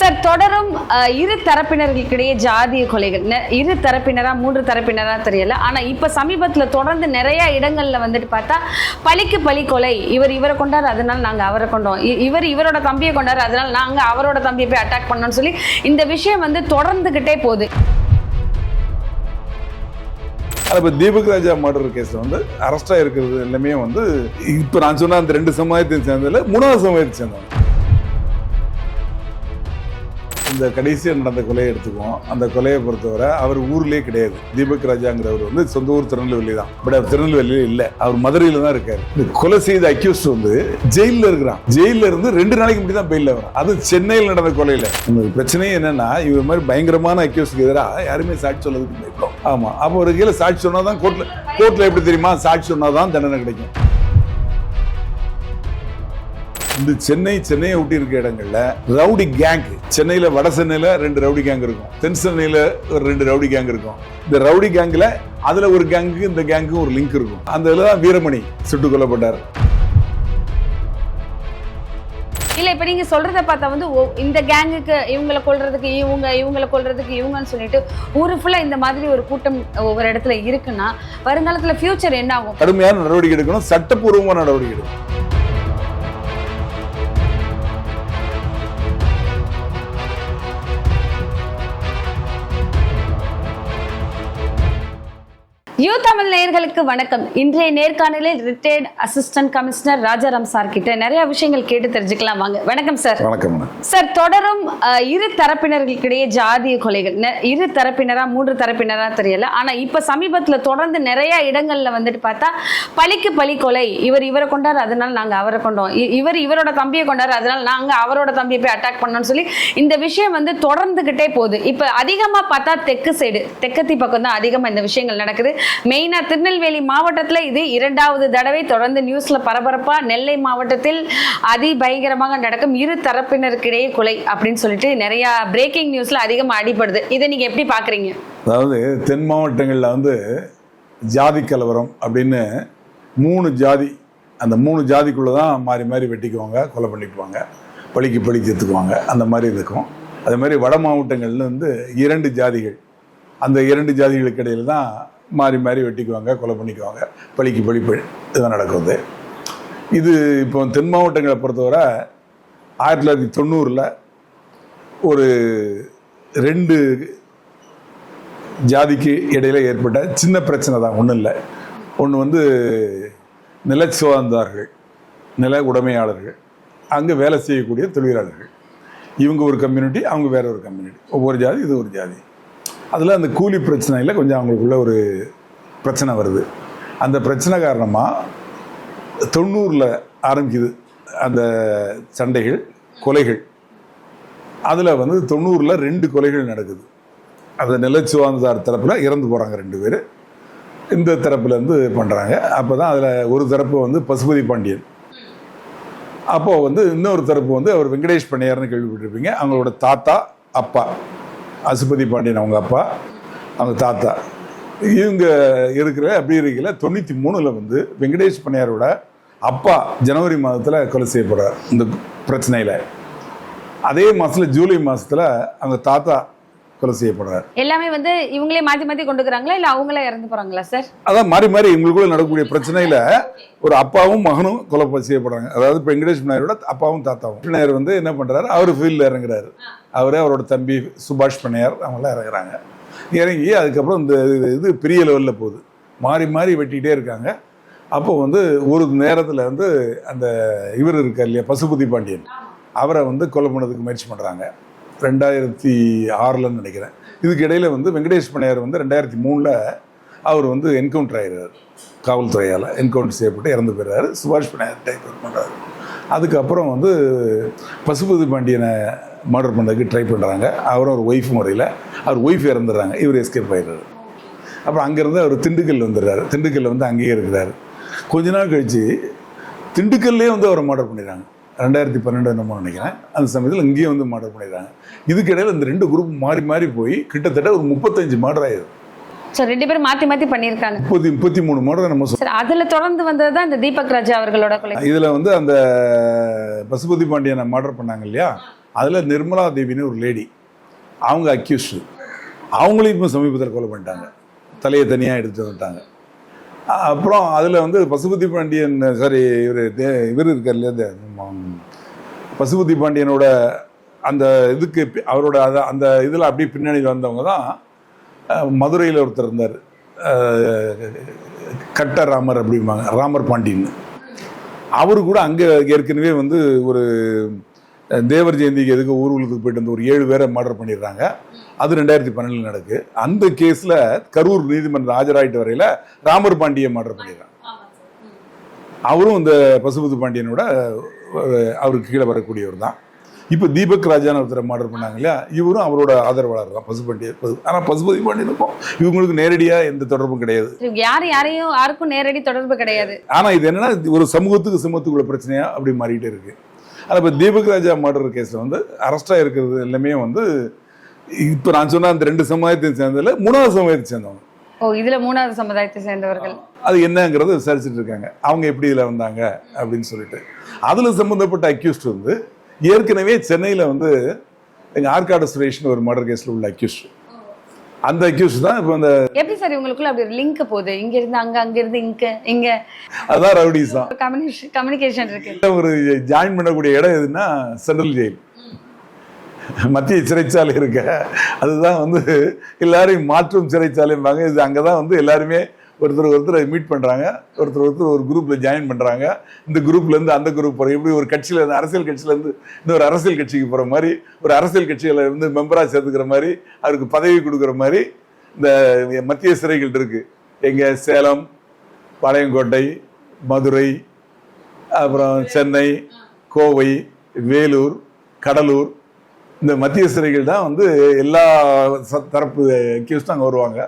Sir தொடரும் இரு தரப்பினர்களுக்கிடையே ஜாதிய கொலைகள். இரு தரப்பினரா மூன்று தரப்பினரா தெரியல. ஆனா இப்ப சமீபத்துல தொடர்ந்து நிறைய இடங்கள்ல வந்துட்டு பார்த்தா பழிக்கு பழி கொலை. இவர் இவரை கொண்டாரு அதனால நாங்க அவரை கொண்டோம். இ- இவர் இவரோட தம்பியை கொண்டாரு அதனால நாங்க அவரோட தம்பியை போய் அட்டாக் பண்ணோம்னு சொல்லி இந்த விஷயம் வந்து தொடர்ந்துகிட்டே போகுது. அது இப்போ தீபக் ராஜா மர்டர் கேஸில் வந்து அரெஸ்டாக இருக்கிறது எல்லாமே வந்து இப்போ நான் சொன்ன அந்த ரெண்டு சமுதாயத்தையும் சேர்ந்ததில் மூணாவது சமுதாயத்தை சேர்ந்தவங்க. இந்த கடைசியாக நடந்த கொலையை எடுத்துக்குவோம். அந்த கொலையை பொறுத்தவரை அவர் ஊர்லேயே கிடையாது. தீபக் ராஜாங்கிறவர் வந்து சொந்த ஊர் திருநெல்வேலி தான். பட் அவர் திருநெல்வேலியில் இல்லை. அவர் மதுரையில் தான் இருக்கார். இந்த கொலை செய்த அக்யூஸ்ட் வந்து ஜெயிலில் இருக்கிறான். ஜெயிலில் இருந்து ரெண்டு நாளைக்கு முன்னாடி தான் பெயிலில் வரும் அது சென்னையில் நடந்த கொலையில். உங்களுக்கு பிரச்சனையே என்னன்னா இவர் மாதிரி பயங்கரமான அக்யூஸ்டுக்கு எதிராக யாருமே சாட்சி சொல்லதுக்கு பயப்படும் ஆமாம் அப்போ ஒரு கீழே சாட்சி சொன்னால் தான் கோர்ட்டில் கோர்ட்டில் எப்படி தெரியுமா? சாட்சி சொன்னால் தான் தண்டனை கிடைக்கும். இந்த சென்னை சென்னையை ஒட்டி இருக்க இடங்கள்ல ரவுடி கேங் சென்னையில வட சென்னையில ரெண்டு ரவுடி கேங் இருக்கும். தென் சென்னையில ஒரு ரெண்டு ரவுடி கேங் இருக்கும். இந்த ரவுடி கேங்ல அதுல ஒரு கேங்கு இந்த கேங்கும் ஒரு லிங்க் இருக்கும். அந்த இதுல தான் வீரமணி சுட்டுக் கொல்லப்பட்டார். இல்ல இப்ப நீங்க சொல்றத பார்த்தா வந்து இந்த கேங்குக்கு இவங்களை கொல்றதுக்கு இவங்க இவங்களை கொல்றதுக்கு இவங்கன்னு சொல்லிட்டு ஊரு ஃபுல்லா இந்த மாதிரி ஒரு கூட்டம் ஒவ்வொரு இடத்துல இருக்குன்னா வருங்காலத்துல ஃபியூச்சர் என்ன ஆகும்? கடுமையான நடவடிக்கை எடுக்கணும். சட்டப்பூர்வமான நடவடிக்கை எடுக்கணும். யூ தமிழ் நேயர்களுக்கு வணக்கம். இன்றைய நேர்காணலில் retired assistant commissioner Rajaram sir கிட்ட நிறைய விஷயங்கள் கேட்டு தெரிஞ்சுக்கலாம் வாங்க. வணக்கம் சார் வணக்கம். சார் தொடரும் இரு தரப்பினர்களுக்கிடையே ஜாதிய கொலைகள். இரு தரப்பினரா மூன்று தரப்பினரா தெரியல. ஆனா இப்ப சமீபத்துல தொடர்ந்து நிறைய இடங்கள்ல வந்துட்டு பார்த்தா பழிக்கு பழி கொலை. இவர் இவரை கொண்டாரு அதனால நாங்க அவரை கொண்டோம். இவர் இவரோட தம்பியை கொண்டாரு அதனால நாங்க அவரோட தம்பியை போய் அட்டாக் பண்ணோம்னு சொல்லி இந்த விஷயம் வந்து தொடர்ந்துகிட்டே போகுது. இப்ப அதிகமா பார்த்தா தெற்கு சைடு தெற்கத்தி பக்கம் தான் அதிகமா இந்த விஷயங்கள் நடக்குது. மெயினா திருநெல்வேலி மாவட்டத்துல இது இரண்டாவது தடவை தொடர்ந்து நியூஸ்ல பரபரப்பா நெல்லை மாவட்டத்தில் அதிபயங்கரமாக நடக்கும் இரு தரப்பினருக்கிடையே கொலை அப்படின்னு சொல்லிட்டு நிறைய பிரேக்கிங் நியூஸ்ல அதிகமா அடிபடுது. இதை நீங்க எப்படி பாக்குறீங்க? அதாவது தென் மாவட்டங்களில் வந்து ஜாதி கலவரம் அப்படின்னு மூணு ஜாதி அந்த மூணு ஜாதிக்குள்ளே தான் மாறி மாறி வெட்டிக்குவாங்க கொலை பண்ணிக்குவாங்க பழிக்கு பழி தீர்த்துக்குவாங்க அந்த மாதிரி இருக்கும். அதே மாதிரி வட மாவட்டங்கள்ல வந்து இரண்டு ஜாதிகள் அந்த இரண்டு ஜாதிகளுக்கு இடையில தான் மாறி மாறி வெட்டிக்குவாங்க கொலை பண்ணிக்குவாங்க. பழிக்கு பழி இதுதான் நடக்குது. இது இப்போ தென் மாவட்டங்களை பொறுத்தவரை ஆயிரத்தி தொள்ளாயிரத்தி தொண்ணூறில் ஒரு ரெண்டு ஜாதிக்கு இடையில ஏற்பட்ட சின்ன பிரச்சனை தான் ஒன்றும் இல்லை. ஒன்று வந்து நில சுதந்தார்கள் நில உடைமையாளர்கள். அங்கே வேலை செய்யக்கூடிய தொழிலாளர்கள். இவங்க ஒரு கம்யூனிட்டி அவங்க வேற ஒரு கம்யூனிட்டி ஒவ்வொரு ஜாதி இது ஒரு ஜாதி. அதில் அந்த கூலி பிரச்சனையில் கொஞ்சம் அவங்களுக்குள்ள ஒரு பிரச்சனை வருது. அந்த பிரச்சனை காரணமாக தொண்ணூறில் ஆரம்பிக்குது அந்த சண்டைகள் கொலைகள். அதில் வந்து தொண்ணூறில் ரெண்டு கொலைகள் நடக்குது. அந்த நிலச்சுவாந்தார் தரப்பில் இறந்து போகிறாங்க ரெண்டு பேர். இந்த தரப்புலேருந்து பண்ணுறாங்க அப்போ தான் அதில் ஒரு தரப்பு வந்து பசுபதி பாண்டியன். அப்போது வந்து இன்னொரு தரப்பு வந்து அவர் வெங்கடேஷ் பண்ணையார்னு கேள்விப்பட்டிருப்பீங்க. அவங்களோட தாத்தா அப்பா. அசுபதி பாண்டியன் அவங்க அப்பா அவங்க தாத்தா. இவங்க இருக்கிற அப்படி இருக்கல தொண்ணூற்றி மூணில் வந்து வெங்கடேஷ் பண்ணையாரோட அப்பா ஜனவரி மாதத்தில் கொலை செய்யப்படுறார் இந்த பிரச்சனையில். அதே மாதத்தில் ஜூலை மாதத்தில் அவங்க தாத்தா கொலை செய்யப்படுறார். எல்லாமே வந்து இவங்களே மாத்தி மாத்தி கொண்டுக்கிறாங்களா இல்ல அவங்களே இறந்து போறாங்களா சார்? அதான் மாறி மாறி இவங்களுக்குள்ள நடக்கக்கூடிய பிரச்சனையில ஒரு அப்பாவும் மகனும் கொலை செய்யப்படுறாங்க. அதாவது இப்போ வெங்கடேஷ் நாயரோட அப்பாவும் தாத்தாவும். பிள்ளையார் வந்து என்ன பண்றாரு? அவர் ஃபீல்டில் இறங்குறாரு. அவரு அவரோட தம்பி சுபாஷ் பண்ணையார் அவங்களாம் இறங்குறாங்க. இறங்கி அதுக்கப்புறம் இந்த இது- பெரிய லெவலில் போகுது. மாறி மாறி வெட்டிக்கிட்டே இருக்காங்க. அப்போ வந்து ஒரு நேரத்தில் வந்து அந்த இவர் இருக்கார் இல்லையா பசுபதி பாண்டியன். அவரை வந்து கொலை பண்ணதுக்கு முயற்சி பண்ணுறாங்க ரெண்டாயிரத்தி ஆறில்னு நினைக்கிறேன். இதுக்கு இடையில் வந்து வெங்கடேஷ் பண்ணையார் வந்து ரெண்டாயிரத்தி மூணில் அவர் வந்து என்கவுண்டர் ஆகிறார் காவல்துறையால் என்கவுண்டர் செய்யப்பட்டு இறந்து போயிடுறாரு சுபாஷ் பண்ணையார் டைப் பண்ணுறாரு அதுக்கப்புறம் வந்து பசுபதி பாண்டியனை மர்டர் பண்ணதுக்கு ட்ரை பண்ணுறாங்க அவரும் ஒரு ஒய்ஃப் முறையில் அவர் ஒய்ஃப் இறந்துடுறாங்க. இவர் எஸ்கேப் ஆயிடுறாரு. அப்புறம் அங்கேருந்து அவர் திண்டுக்கல் வந்துடுறாரு. திண்டுக்கல்ல வந்து அங்கேயே இருக்கிறாரு. கொஞ்ச நாள் கழிச்சு திண்டுக்கல்லே வந்து அவரை மர்டர் பண்ணிடுறாங்க. ரெண்டாயிரத்தி பன்னெண்டு என்னமோ நினைக்கிறேன். அந்த சமயத்தில் இங்கேயே வந்து மர்டர் பண்ணிடுறாங்க. இதுக்கு இடையில இந்த ரெண்டு குரூப் மாறி மாறி போய் கிட்டத்தட்ட ஒரு முப்பத்தஞ்சு மர்டர் ஆயிடுது ஸோ ரெண்டு பேரும் மாத்தி மாத்தி பண்ணியிருக்காங்க. முப்பத்தி முப்பத்தி மூணு மர்டர் நம்ம சார் அதுல தொடர்ந்து வந்தது தான் இந்த தீபக் ராஜா அவர்களோட கொலை. இதில் வந்து அந்த பசுபதி பாண்டியனை மர்டர் பண்ணாங்க இல்லையா? அதில் நிர்மலா தேவின்னு ஒரு லேடி அவங்க அக்யூஸ்டு அவங்களையும் இப்போ சமீபத்தில் கொலை பண்ணிட்டாங்க. தலையை தனியாக எடுத்து வந்துட்டாங்க. அப்புறம் அதில் வந்து பசுபதி பாண்டியன் சாரி இவர் இவர் இருக்கார் இல்லையா? இந்த பசுபதி பாண்டியனோட அந்த இதுக்கு பி- அவரோட அதை அந்த இதில் அப்படியே பின்னணியில் வந்தவங்க தான் மதுரையில் ஒருத்தர் இருந்தார். கட்ட ராமர் அப்படிம்பாங்க ராமர் பாண்டியன். அவரு கூட அங்கே ஏற்கனவே வந்து ஒரு தேவர் ஜெயந்திக்கு எதுக்கு ஊர்வலத்துக்கு போயிட்டு வந்து ஒரு ஏழு பேரை மர்டர் பண்ணிடுறாங்க. அது ரெண்டாயிரத்தி பன்னெண்டில் நடக்கு. அந்த கேஸில் கரூர் நீதிமன்றம் ஆஜராயிட்டு வரையில ராமர் பாண்டியை மர்டர் பண்ணிடுறாங்க அவரும் இந்த பசுபதி பாண்டியனோட அவருக்கு கீழே வரக்கூடியவர் தான். இப்போ தீபக் ராஜான்னு ஒருத்தரை மர்டர் பண்ணாங்க இல்லையா? இவரும் அவரோட ஆதரவாளர் தான் பசுபண்டிய ஆனால் பசுபதி பாண்டியனுக்கும் இவங்களுக்கு நேரடியாக எந்த தொடர்பும் கிடையாது. யார் யாரையும் யாருக்கும் நேரடி தொடர்பு கிடையாது. ஆனா இது என்னன்னா ஒரு சமூகத்துக்கு சமூகத்துக்குள்ள பிரச்சனையா அப்படி மாறிட்டே இருக்கு. ஆனா இப்ப தீபக் ராஜா மர்டர் கேஸ்ல வந்து அரெஸ்டா இருக்கிறது எல்லாமே வந்து இப்ப நான் சொன்ன அந்த ரெண்டு சமுதாயத்தை சேர்ந்ததுல மூணாவது சமுதாயத்தை சேர்ந்தவங்க. ஓ இதுல மூணாவது சமுதாயத்தை சேர்ந்தவர்கள். அது என்னங்கிறத விசாரிச்சுட்டு இருக்காங்க. அவங்க எப்படி இதுல வந்தாங்க அப்படின்னு சொல்லிட்டு. அதுல சம்பந்தப்பட்ட அக்யூஸ்ட் வந்து ஏற்கனவே சென்னையில வந்து எங்க ஆற்காடு சுரேஷ்னு ஒரு மர்டர் கேஸ்ல உள்ள அக்யூஸ்ட் அந்த அக்யூஸ்ட் தான் இப்போ அந்த எப்படி சார் இவங்களுக்குள்ள அப்படி ஒரு லிங்க் போகுது? இங்க இருந்து அங்க அங்க இருந்து இங்க இங்க. அதான் ரவுடிஸ் தான். கம்யூனிகேஷன் கம்யூனிகேஷன் இருக்கு. ஒரு ஜாயின் பண்ணக்கூடிய இடம் எதுன்னா சென்ட்ரல் ஜெயில் மத்திய சிறைச்சாலை இருக்க. அதுதான் வந்து எல்லாரையும் மாற்றும் சிறைச்சாலைம்பாங்க. இது அங்கே தான் வந்து எல்லாருமே ஒருத்தர் ஒருத்தர் மீட் பண்ணுறாங்க ஒருத்தர் ஒருத்தர் ஒரு குரூப்பில் ஜாயின் பண்ணுறாங்க இந்த குரூப்லேருந்து அந்த குரூப் போகிற எப்படி ஒரு கட்சியிலேருந்து அரசியல் கட்சியிலேருந்து இன்னொரு அரசியல் கட்சிக்கு போகிற மாதிரி ஒரு அரசியல் கட்சியில் இருந்து மெம்பராக சேர்த்துக்கிற மாதிரி அவருக்கு பதவி கொடுக்குற மாதிரி இந்த மத்திய சிறைகள் இருக்குது எங்கே சேலம் பாளையங்கோட்டை மதுரை அப்புறம் சென்னை கோவை வேலூர் கடலூர் இந்த மத்திய சிறைகள் தான் வந்து எல்லா தரப்பு அக்யூஸ்டும் அங்கே வருவாங்க.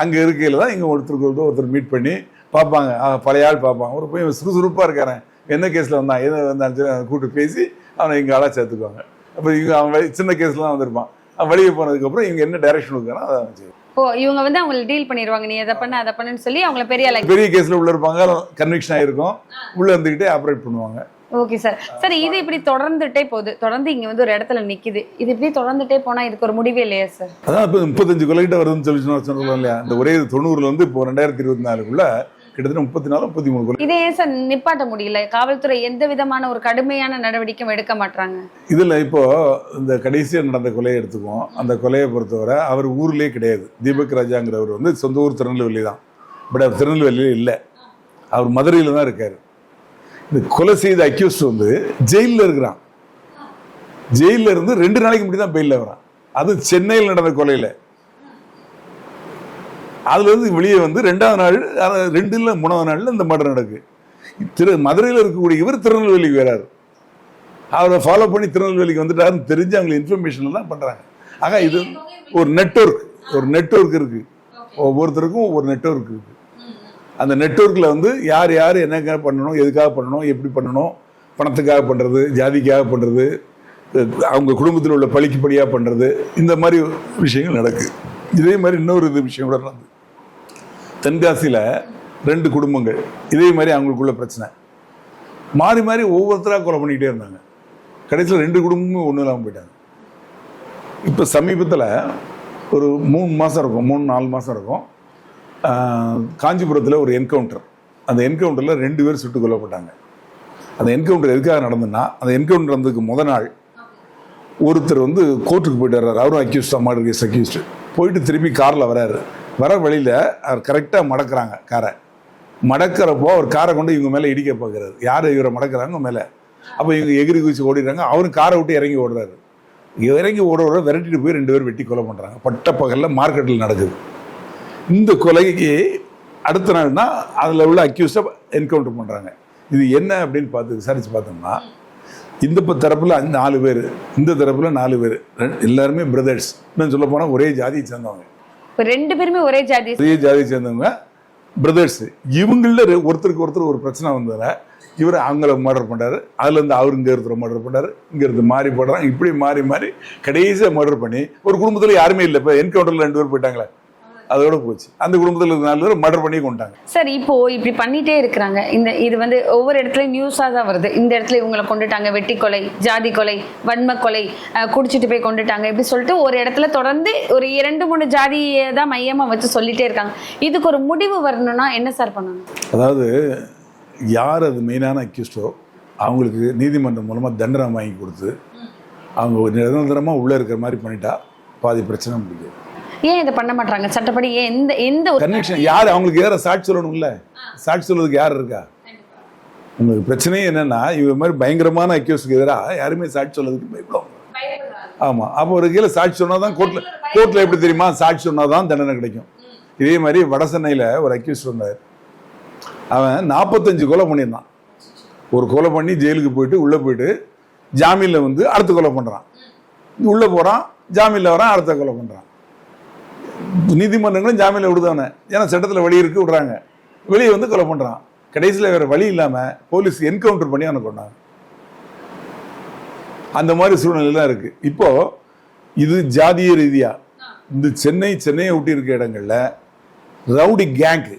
அங்கே இருக்கையில் தான் இங்கே ஒருத்தருக்கு ஒருத்தர் ஒருத்தர் மீட் பண்ணி பார்ப்பாங்க. பழைய ஆள் பார்ப்பாங்க. ஒரு பையன் சுறுசுறுப்பாக இருக்காரன் என்ன கேஸில் வந்தான்? எது வந்தாலும் அதை கூப்பிட்டு பேசி அவனை இங்கே ஆளாக சேர்த்துக்குவாங்க. அப்போ இவங்க அவன் சின்ன கேஸ்லாம் வந்திருப்பான். அவன் வெளியே போனதுக்கப்புறம் இவங்க என்ன டைரக்ஷன் கொடுக்குறானோ அதை செய்வான். ஓ இவங்க வந்து அவங்களை டீல் பண்ணிடுவாங்க நீ எதை பண்ண அதை பண்ணுன்னு சொல்லி அவங்கள பெரிய பெரிய கேஸில் உள்ள இருப்பாங்க. கன்விக்ஷன் ஆகிருக்கும் உள்ளே இருந்துக்கிட்டே ஆப்ரேட் பண்ணுவாங்க. ஓகே சார் சார் இது இப்படி தொடர்ந்துட்டே போகுது. தொடர்ந்து இங்க வந்து ஒரு இடத்துல நிக்குது. இது இப்படி தொடர்ந்துட்டே போனா இதுக்கு ஒரு முடிவே இல்லையா சார் அதான் இப்போ முப்பத்தஞ்சு கொலைகிட்ட வருதுன்னு சொல்லி சொன்ன- சொன்னோம் இல்லையா? இந்த ஒரே தொண்ணூறுல இருந்து இப்போ ரெண்டாயிரத்தி இருபத்தி நாலுக்குள்ள கிட்டத்தட்ட முப்பத்தி நாலு முப்பத்தி மூணு இதை ஏன் சார் நிப்பாட்ட முடியல? காவல்துறை எந்த விதமான ஒரு கடுமையான நடவடிக்கையும் எடுக்க மாட்டாங்க இதில் இப்போ இந்த கடைசியாக நடந்த கொலையை எடுத்துக்குவோம். அந்த கொலையை பொறுத்தவரை அவர் ஊர்லேயே கிடையாது. தீபக் ராஜாங்கிறவர் வந்து சொந்த ஊர் திருநெல்வேலி தான் பட் அவர் திருநெல்வேலியில் இல்லை. அவர் மதுரையில் தான் இருக்கார். இந்த கொலை செய்த அக்யூஸ்ட் வந்து ஜெயிலில் இருக்கிறான். ஜெயிலில் இருந்து ரெண்டு நாளைக்கு முன்னாடி தான் பெயிலில் வரான். அது சென்னையில் நடந்த கொலையில். அதுல இருந்து வெளியே வந்து ரெண்டாவது நாள் ரெண்டு இல்லை மூணாவது நாள்ல இந்த மர்டர் நடக்கு. திரு மதுரையில் இருக்கக்கூடிய இவர் திருநெல்வேலிக்கு வராரு. அவரை ஃபாலோ பண்ணி திருநெல்வேலிக்கு வந்துட்டாருன்னு தெரிஞ்சு அவங்க இன்ஃபர்மேஷன் தான் பண்றாங்க. ஆக இது ஒரு நெட்வொர்க் ஒரு நெட்வொர்க் இருக்கு. ஒவ்வொருத்தருக்கும் ஒவ்வொரு நெட்வொர்க் இருக்கு. அந்த நெட்வொர்க்கில் வந்து யார் யார் என்னக்காக பண்ணணும் எதுக்காக பண்ணணும் எப்படி பண்ணணும் பணத்துக்காக பண்ணுறது ஜாதிக்காக பண்ணுறது அவங்க குடும்பத்தில் உள்ள பழிக்கு பண்ணுறது இந்த மாதிரி விஷயங்கள் நடக்குது இதே மாதிரி இன்னொரு இது விஷயம் கூட நடந்தது தென்காசியில் ரெண்டு குடும்பங்கள். இதே மாதிரி அவங்களுக்குள்ள பிரச்சனை. மாறி மாறி ஒவ்வொருத்தராக கொலை பண்ணிக்கிட்டே இருந்தாங்க. கடைசியில் ரெண்டு குடும்பமும் ஒன்றும் இல்லாமல் போயிட்டாங்க. இப்போ சமீபத்தில் ஒரு மூணு மாதம் இருக்கும் மூணு நாலு மாதம் இருக்கும். காஞ்சிபுரத்தில் ஒரு என்கவுண்டர் அந்த என்கவுண்டரில் ரெண்டு பேர் சுட்டுக் கொல்லப்பட்டாங்க. அந்த என்கவுண்டர் எதுக்காக நடந்ததுன்னா அந்த என்கவுண்டர் வந்ததுக்கு முத நாள் ஒருத்தர் வந்து கோர்ட்டுக்கு போயிட்டு வர்றாரு அவரும் அக்யூஸ்ட் மர்டர் கேஸ் அக்யூஸ்ட் போயிட்டு திரும்பி காரில் வராரு. வர வழியில் அவர் கரெக்டாக மடக்கிறாங்க காரை. மடக்கிறப்போ அவர் காரை கொண்டு இவங்க மேலே இடிக்க பார்க்குறாரு யார் இவரை மடக்கிறாங்க? மேலே. அப்போ இவங்க எகிரி குதிச்சு ஓடிடுறாங்க. அவரும் காரை விட்டு இறங்கி ஓடுறாரு. இறங்கி ஓட ஓட விரட்டிட்டு போய் ரெண்டு பேர் வெட்டி கொலை பண்ணுறாங்க பட்ட பகலில் மார்க்கெட்டில் நடக்குது. இந்த கொலைக்கு அடுத்த நாள் தான் அதில் உள்ள அக்யூஸ்டை என்கவுண்டர் பண்ணுறாங்க இது என்ன அப்படின்னு பார்த்து விசாரித்து பார்த்தோம்னா இந்த தரப்புல நாலு பேர் இந்த தரப்புல நாலு பேர் எல்லாருமே பிரதர்ஸ் இன்னும் சொல்ல போனால் ஒரே ஜாதியை சேர்ந்தவங்க. ரெண்டு பேருமே ஒரே ஜாதி. ஒரே ஜாதியை சேர்ந்தவங்க பிரதர்ஸ் இவங்கள ரெ- ஒருத்தருக்கு ஒருத்தர் ஒரு பிரச்சனை வந்ததுல இவர் அவங்கள மர்டர் பண்ணாரு அதுல இருந்து அவர் இங்க ஒருத்தர் மர்டர் பண்ணாரு இங்க இருந்து மாறி போடுறாங்க இப்படி மாறி மாறி கடைசியா மர்டர் பண்ணி ஒரு குடும்பத்துல யாருமே இல்லை. இப்போ என்கவுண்டர்ல ரெண்டு பேர் போயிட்டாங்களே. அதோட போச்சு. அந்த குடும்பத்தில் இருக்க நாலு பேர் மர்டர் பண்ணி கொண்டாங்க. சார் இப்போ இப்படி பண்ணிட்டே இருக்கிறாங்க. இந்த இது வந்து ஒவ்வொரு இடத்துலயும் நியூஸாக தான் வருது. இந்த இடத்துல இவங்களை கொண்டுட்டாங்க. வெட்டி கொலை ஜாதி கொலை வன்ம கொலை குடிச்சிட்டு போய் கொண்டுட்டாங்க. இப்படி சொல்லிட்டு ஒரு இடத்துல தொடர்ந்து ஒரு இரண்டு மூணு ஜாதியை தான் மையமா வச்சு சொல்லிட்டே இருக்காங்க. இதுக்கு ஒரு முடிவு வரணும்னா என்ன சார் பண்ணணும்? அதாவது யார் அது மெயினான அக்யூஸ்டோ அவங்களுக்கு நீதிமன்றம் மூலமாக தண்டனை வாங்கி கொடுத்து அவங்க நிரந்தரமாக உள்ளே இருக்கிற மாதிரி பண்ணிட்டா பாதி பிரச்சனை முடியும் ஏன் இதை பண்ண மாட்டாங்க சட்டப்படி ஏன் எந்த எந்த ஒரு- கனெக்ஷன் யார் அவங்களுக்கு யார சாட்சி சொல்லணும்ல? சாட்சி சொல்றதுக்கு யார் இருக்கா? உங்களுக்கு பிரச்சனையே என்னன்னா இவ மாதிரி பயங்கரமான அக்யூஸ்க்கு எதிராக யாருமே சாட்சி சொல்றதுக்கு பயப்படும். ஆமா அப்போ ஒரு கீழே சாட்சி சொன்னாதான் கோர்ட்ல கோர்ட்ல எப்படி தெரியுமா? சாட்சி சொன்னாதான் தண்டனை கிடைக்கும். இதே மாதிரி வட சென்னையில் ஒரு அக்யூஸ் சொன்னார் அவன் நாற்பத்தஞ்சு கொலை பண்ணியிருந்தான். ஒரு கொலை பண்ணி ஜெயிலுக்கு போயிட்டு உள்ள போயிட்டு ஜாமீன்ல வந்து அடுத்த கொலை பண்றான். உள்ள போறான் ஜாமீன்ல வரான் அடுத்த கொலை பண்றான். நீதிமன்றங்களும் ஜாமீனில் விடுதானே? ஏன்னா சட்டத்தில் வழி இருக்கு விடுறாங்க. வெளியே வந்து கொலை பண்ணுறான் கடைசியில் வேறு வழி இல்லாமல் போலீஸ் என்கவுண்டர் பண்ணி அவனை கொண்டாங்க அந்த மாதிரி சூழ்நிலைலாம் இருக்குது இப்போது இது ஜாதிய ரீதியாக இந்த சென்னை சென்னையை ஒட்டி இருக்க இடங்களில் ரவுடி கேங்கு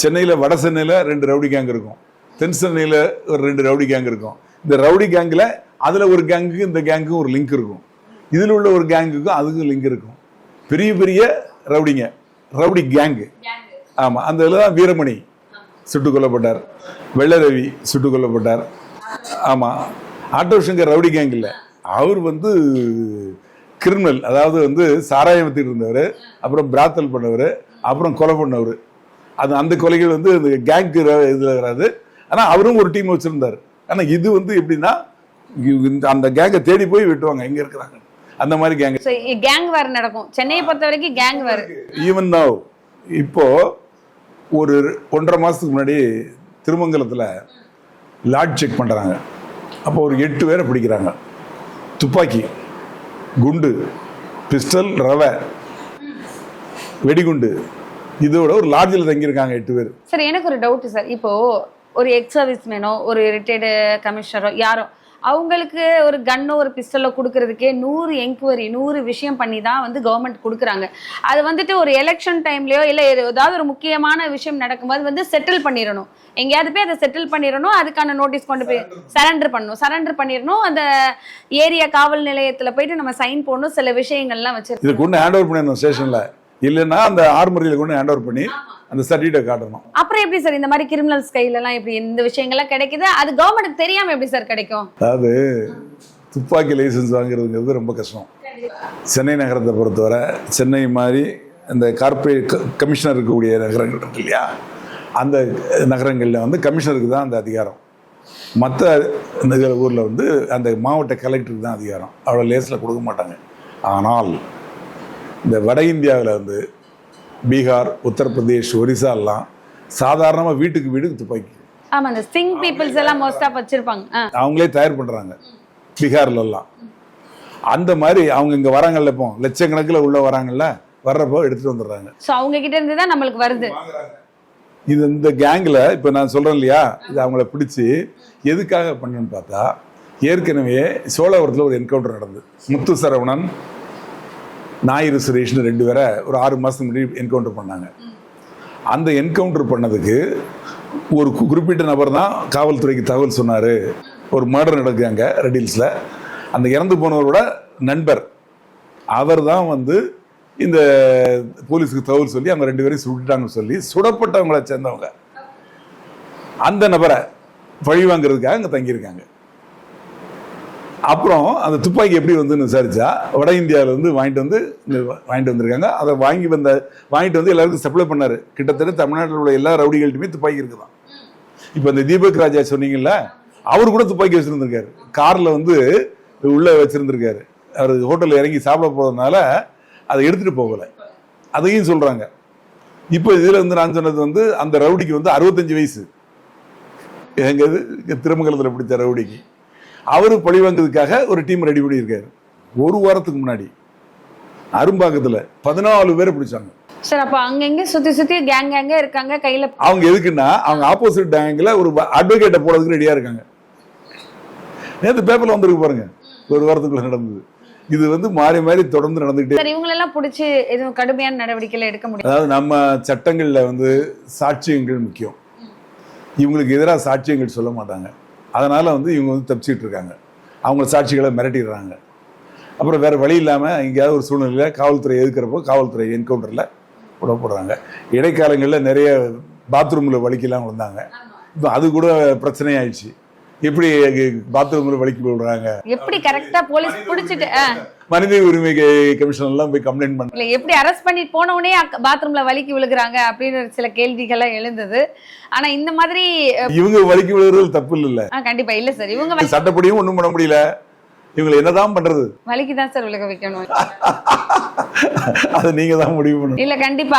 சென்னையில் வட சென்னையில் ரெண்டு ரவுடி கேங் இருக்கும். தென் சென்னையில் ஒரு ரெண்டு ரவுடி கேங் இருக்கும். இந்த ரவுடி கேங்கில் அதில் ஒரு கேங்குக்கு இந்த கேங்குக்கும் ஒரு லிங்க் இருக்கும். இதில் உள்ள ஒரு கேங்குக்கும் அதுக்கும் லிங்க் இருக்கும். பெரிய பெரிய ரவுடிங்க ரவுடி கேங்கு ஆமாம் அந்த இதில் தான் வீரமணி சுட்டுக் கொல்லப்பட்டார் வெள்ளரவி சுட்டுக் கொல்லப்பட்டார் ஆமாம் ஆட்டோ சங்கர் ரவுடி கேங் இல்லை. அவர் வந்து கிரிமினல் அதாவது வந்து சாராயம் வித்துட்டு இருந்தவர் அப்புறம் பிராத்தல் பண்ணவர் அப்புறம் கொலை பண்ணவர். அது அந்த கொலைகள் வந்து இந்த கேங்கு இதில் வராது. ஆனால் அவரும் ஒரு டீம் வச்சுருந்தார். ஆனால் இது வந்து எப்படின்னா அந்த கேங்கை தேடி போய் வெட்டுவாங்க. எங்கே இருக்கிறாங்க? அந்த மாதிரி கேங் கேங் வேற நடக்கும். சென்னையை பொறுத்த வரைக்கும் கேங் வேற ஈவன் நவ் இப்போ ஒரு ஒன்றரை மாசத்துக்கு முன்னாடி திருமங்கலத்தில் லாட் செக் பண்றாங்க. அப்போ ஒரு எட்டு பேரை பிடிக்கிறாங்க. துப்பாக்கி குண்டு பிஸ்டல் ரவை வெடிகுண்டு. இதோட ஒரு லாட்ஜில் தங்கியிருக்காங்க எட்டு பேர். சார் எனக்கு ஒரு டவுட் சார் இப்போ ஒரு எக்ஸ் சர்வீஸ் மேனோ ஒரு ரிட்டையர்டு கமிஷனரோ யாரோ அவங்களுக்கு ஒரு கன்னோ ஒரு பிஸ்டலோ கொடுக்கறதுக்கே நூறு என்கொயரி நூறு விஷயம் பண்ணி தான் வந்து கவர்மெண்ட் கொடுக்குறாங்க. அது வந்துட்டு ஒரு எலெக்ஷன் டைம்லயோ இல்லை ஏதாவது ஒரு முக்கியமான விஷயம் நடக்கும்போது வந்து செட்டில் பண்ணிடணும் எங்கேயாவது போய் அதை செட்டில் பண்ணிடணும் அதுக்கான நோட்டீஸ் கொண்டு போய் சரண்டர் பண்ணணும். சரண்டர் பண்ணிடணும் அந்த ஏரியா காவல் நிலையத்துல போயிட்டு நம்ம சைன் போடணும் சில விஷயங்கள்லாம் வச்சிருக்கோம். இதை கொண்டு ஹேண்ட் ஓவர் பண்ணிடணும் ஸ்டேஷனில் இல்லைன்னா அந்த ஆர்மரியில் கொண்டு ஹேண்ட் ஓவர் பண்ணி அந்த சர்டிஃபிகேட் காட்டணும். அப்புறம் எப்படி சார் இந்த மாதிரி கிரிமினல்ஸ் கையில எல்லாம் எப்படி இந்த விஷயங்கள்லாம் கிடைக்குது? அது கவர்மெண்ட் தெரியாம எப்படி சார் கிடைக்கும்? அதாவது துப்பாக்கி லைசன்ஸ் வாங்குறதுங்கிறது ரொம்ப கஷ்டம். சென்னை நகரத்தை பொறுத்தவரை சென்னை மாதிரி இந்த கார்ப்பரேட் க- கமிஷனர் இருக்கக்கூடிய நகரங்கள் இருக்கு இல்லையா? அந்த நகரங்களில் வந்து கமிஷனருக்கு தான் அந்த அதிகாரம். மற்ற இந்த ஊரில் வந்து அந்த மாவட்ட கலெக்டருக்கு தான் அதிகாரம். அவ்வளோ லேஸில் கொடுக்க மாட்டாங்க. ஆனால் இந்த வட இந்தியாவில் வந்து பீகார் உத்தரப்பிரதேஷ் ஒரிசா எல்லாம் சாதாரணமாக வீட்டுக்கு வீட்டுக்கு துப்பாக்கி ஆமா அந்த சிங் பீப்புள்ஸ் எல்லாம் மோஸ்ட் ஆஃப் வச்சிருப்பாங்க. அவங்களே தயார் பண்றாங்க பீகார்ல எல்லாம். அந்த மாதிரி அவங்க இங்க வராங்கல்ல இப்போ லட்சக்கணக்கில் உள்ள வராங்கல்ல வர்றப்போ எடுத்துட்டு வந்துடுறாங்க. சோ அவங்க கிட்ட இருந்து தான் நம்மளுக்கு வருது. இது இந்த கேங்ல இப்ப நான் சொல்றேன் இல்லையா இது அவங்கள பிடிச்சி எதுக்காக பண்ணுன்னு பார்த்தா ஏற்கனவே சோழவரத்தில் ஒரு என்கவுண்டர் நடந்தது. முத்து சரவணன் ஞாயிறு சுரேஷ்னு ரெண்டு பேரை ஒரு ஆறு மாதத்துக்கு முன்னாடி என்கவுண்டர் பண்ணாங்க. அந்த என்கவுண்டர் பண்ணதுக்கு ஒரு குறிப்பிட்ட நபர் தான் காவல்துறைக்கு தகவல் சொன்னார். ஒரு மர்டர் நடக்குது அங்கே ரெடில்ஸில் அந்த இறந்து போனவரோட நண்பர். அவர் தான் வந்து இந்த போலீஸுக்கு தகவல் சொல்லி அவங்க ரெண்டு பேரையும் சுட்டுட்டாங்கன்னு சொல்லி சுடப்பட்டவங்கள சேர்ந்தவங்க. அந்த நபரை பழி வாங்குறதுக்காக அங்கே தங்கியிருக்காங்க. அப்புறம் அந்த துப்பாக்கி எப்படி வந்துன்னு விசாரிச்சா? வட இந்தியாவிலேருந்து வாங்கிட்டு வந்து வாங்கிட்டு வந்திருக்காங்க. அதை வாங்கி வந்த வாங்கிட்டு வந்து எல்லாருக்கும் சப்ளை பண்ணார். கிட்டத்தட்ட தமிழ்நாட்டில் உள்ள எல்லா ரவுடிகள்ட்டுமே துப்பாக்கி இருக்குதான். இப்போ இந்த தீபக் ராஜா சொன்னீங்கல்ல அவர் கூட துப்பாக்கி வச்சுருந்துருக்காரு. காரில் வந்து உள்ளே வச்சுருந்துருக்காரு. அவர் ஹோட்டலில் இறங்கி சாப்பிட போகிறதுனால அதை எடுத்துகிட்டு போகலை. அதையும் சொல்கிறாங்க இப்போ இதில் வந்து நான் சொன்னது வந்து அந்த ரவுடிக்கு வந்து அறுபத்தஞ்சு வயசு. எங்கள் இது? பிடிச்ச ரவுடிக்கு. அவரு பழி வாங்குறதுக்காக ஒரு டீம் ரெடி பண்ணியிருக்காரு. ஒரு வாரத்துக்கு முன்னாடி. அரும்பாக்கத்துல பதினாலு பேரை பிடிச்சாங்க. சார் அப்ப அங்கங்க சுத்தி சுத்தி கேங் கேங்க இருக்காங்க கையில அவங்க எதுக்குன்னா அவங்க ஆப்போசிட் டேங்கில் ஒரு அட்வொகேட்டை போடுறதுக்கு ரெடியா இருக்காங்க. நேற்று பேப்பர்ல வந்திருக்கு பாருங்க. ஒரு வாரத்துக்குள்ள நடந்தது. இது வந்து மாறி மாறி தொடர்ந்து நடந்துகிட்டே சார் இவங்களெல்லாம் பிடிச்சி எதுவும் கடுமையான நடவடிக்கைகள் எடுக்க முடியும் அதாவது நம்ம சட்டங்கள்ல வந்து சாட்சியங்கள் முக்கியம். இவங்களுக்கு எதிராக சாட்சியங்கள் சொல்ல மாட்டாங்க. அதனால வந்து இவங்க வந்து தப்பிச்சிட்டு இருக்காங்க அவங்க சாட்சிகளை மிரட்டிடுறாங்க. அப்புறம் வேற வழி இல்லாம எங்கேயாவது ஒரு சூழ்நிலையில காவல்துறை எதுக்கிறப்போ காவல்துறை என்கவுண்டர்ல விட போடுறாங்க. இடைக்காலங்களில் நிறைய பாத்ரூம்ல வலிக்கலாம் விழுந்தாங்க. இப்போ அது கூட பிரச்சனையாயிடுச்சு. எப்படி பாத்ரூம்ல வலிக்கு விடுறாங்க எப்படி கரெக்டா போலீஸ் பிடிச்சிட்டு. மனித உரிமை கமிஷன் எல்லாம் போய் கம்ப்ளைண்ட் பண்ண இல்ல எப்படி அரெஸ்ட் பண்ணிட்டு போன உடனே பாத்ரூம்ல வலிக்கு விழுகுறாங்க அப்படின்னு சில கேள்விகள்லாம் எழுந்தது. ஆனா இந்த மாதிரி இவங்க வலிக்கு விழுறது தப்பு இல்ல கண்டிப்பா இல்ல சார். இவங்க சட்டப்படியும் ஒண்ணும் பண்ண முடியல. இவங்களை என்னதான் பண்றது? வலிக்கு தான் சார் விழுக வைக்கணும். அதை நீங்க தான் முடிவு பண்ணணும். இல்ல கண்டிப்பா.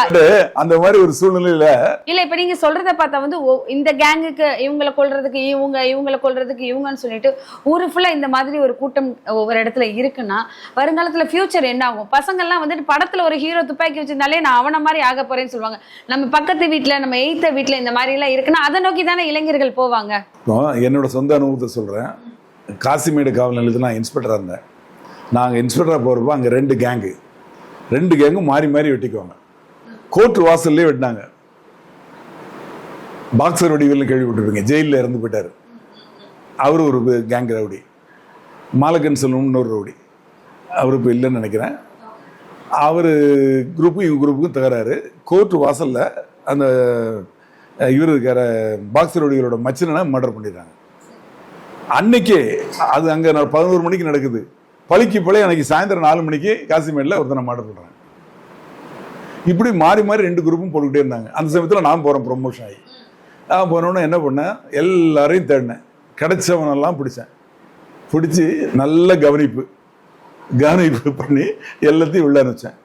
அந்த மாதிரி ஒரு சூழ்நிலையில இல்ல இப்ப நீங்க சொல்றத பார்த்தா வந்து இந்த கேங்குக்கு இவங்கள கொல்றதுக்கு இவங்க இவங்கள கொல்றதுக்கு இவங்கன்னு சொல்லிட்டு ஊரு ஃபுல்லா இந்த மாதிரி ஒரு கூட்டம் ஒவ்வொரு இடத்துல இருக்குன்னா வருங்காலத்துல ஃபியூச்சர் என்ன ஆகும்? பசங்க எல்லாம் வந்துட்டு படத்துல ஒரு ஹீரோ துப்பாக்கி வச்சிருந்தாலே நான் அவன மாதிரி ஆக போறேன்னு சொல்லுவாங்க. நம்ம பக்கத்து வீட்ல நம்ம எய்த்த வீட்ல இந்த மாதிரி எல்லாம் இருக்குன்னா அதை நோக்கி தானே இளைஞர்கள் போவாங்க? என்னோட சொந்த அனுபவத்தை சொல்றேன். காசிமேடு காவல் நிலையத்தில் நான் இன்ஸ்பெக்டராக இருந்தேன். நாங்கள் இன்ஸ்பெக்டராக போகிறப்போ அங்கே ரெண்டு கேங்கு ரெண்டு கேங்கும் மாறி மாறி வெட்டிக்குவாங்க. கோர்ட் வாசல்லே வெட்டினாங்க. பாக்ஸர் வடிவில் கேள்விப்பட்டிருப்பீங்க. ஜெயிலில் இறந்து போயிட்டார். அவர் ஒரு கேங் ரவுடி. மாலகன் செல்வம் இன்னொரு ரவுடி. அவர் இப்போ இல்லைன்னு நினைக்கிறேன். அவர் குரூப்பும் இவங்க குரூப்புக்கும் தகராறு. கோர்ட் வாசலில் அந்த இவர் இருக்கிற பாக்ஸர் ரவுடிகளோட மச்சினனை மர்டர் பண்ணிடுறாங்க. அன்னைக்கே அது அங்கே பதினோரு மணிக்கு நடக்குது. பழிக்கு பழைய அன்னைக்கு சாயந்தரம் நாலு மணிக்கு காசிமேடில் ஒருத்தனை மர்டர் பண்ணுறாங்க இப்படி மாறி மாறி ரெண்டு குரூப்பும் போட்டுக்கிட்டே இருந்தாங்க. அந்த சமயத்தில் நான் போகிறேன் ப்ரொமோஷன் ஆகி. நான் போனோன்னே என்ன பண்ணேன்? எல்லாரையும் தேடினேன். கிடைச்சவனெல்லாம் பிடிச்சேன். பிடிச்சி நல்ல கவனிப்பு. கவனிப்பு பண்ணி எல்லாத்தையும் உள்ளே அனுப்பிச்சேன்.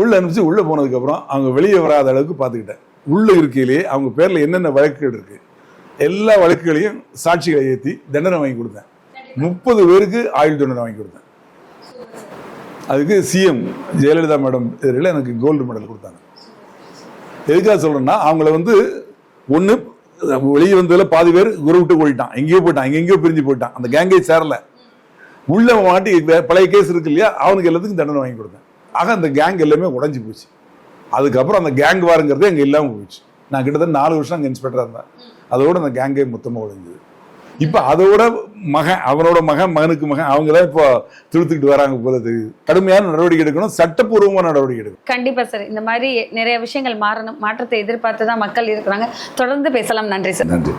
உள்ளே அனுப்பிச்சு உள்ளே போனதுக்கப்புறம் அவங்க வெளியே வராத அளவுக்கு பார்த்துக்கிட்டேன். உள்ளே இருக்கையிலேயே அவங்க பேரில் என்னென்ன வழக்குகள் இருக்குது எல்லா வழக்குகளையும் சாட்சிகளை ஏற்றி தண்டனை வாங்கி கொடுத்தேன். முப்பது பேருக்கு ஆயுள் தண்டனை வாங்கி கொடுத்தேன். அதுக்கு சிஎம் ஜெயலலிதா மேடம் இதில் எனக்கு கோல்டு மெடல் கொடுத்தாங்க. எதுக்காக சொல்றேன்னா அவங்கள வந்து ஒன்று வெளியே வந்ததில் பாதி பேர் குரு விட்டு போயிட்டான். எங்கேயோ போயிட்டான். எங்கெங்கேயோ பிரிஞ்சு போயிட்டான். அந்த கேங்கே சேரல. உள்ள மாட்டி பழைய கேஸ் இருக்கு இல்லையா அவனுக்கு எல்லாத்துக்கும் தண்டனை வாங்கி கொடுத்தேன். ஆக அந்த கேங் எல்லாமே உடஞ்சி போச்சு. அதுக்கப்புறம் அந்த கேங் வாருங்கிறது அங்கே இல்லாமல் போயிடுச்சு நான் கிட்டத்தட்ட நாலு வருஷம் அங்கே இன்ஸ்பெக்டராக இருந்தேன். அதோட அந்த கேங்கே மொத்தமாக உடைஞ்சது இப்போ அதோட மகன் அவனோட மகன் மகனுக்கு மகன் அவங்க தான் இப்போ திருத்துக்கிட்டு வராங்க போல தெரியுது. கடுமையான நடவடிக்கை எடுக்கணும் சட்டப்பூர்வமான நடவடிக்கை எடுக்கணும். கண்டிப்பா சார். இந்த மாதிரி நிறைய விஷயங்கள் மாறணும் மாற்றத்தை எதிர்பார்த்து தான் மக்கள் இருக்கிறாங்க. தொடர்ந்து பேசலாம். நன்றி சார். நன்றி